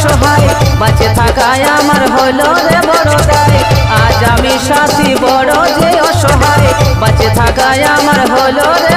অসহায় বাঁচে থাকায় আমার হলো রে বড় দায়। আজ আমি সাথী বড় যে অসহায়, বাঁচে থাকায় আমার হলো রে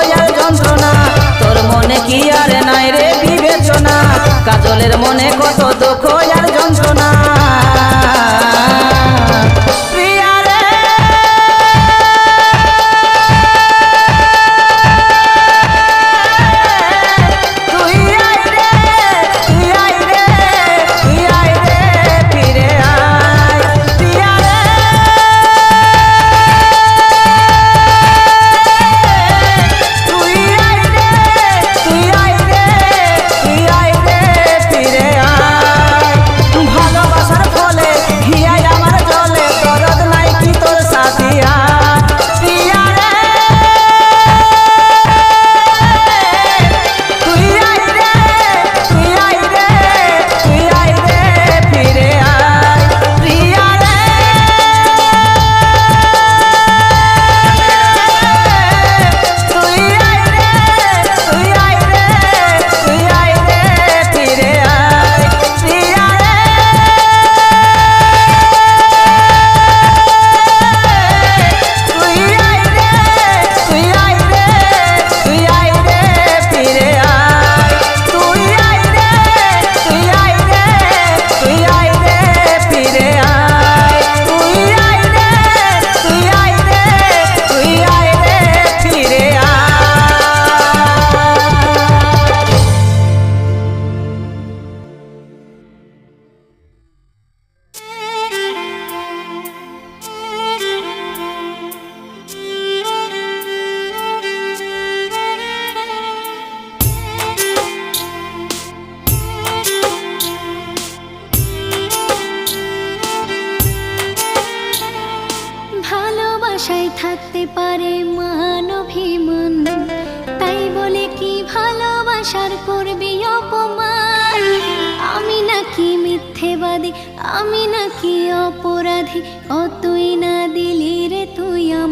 কাজলের মনে কত ভালোবাসায় থাকতে পারে মানভিমান তাই বলে কি ভালোবাসার করবি অপমান? আমি নাকি মিথ্যেবাদী? আমি নাকি অপরাধী? কতই না দিলি রে তুই অপবাদ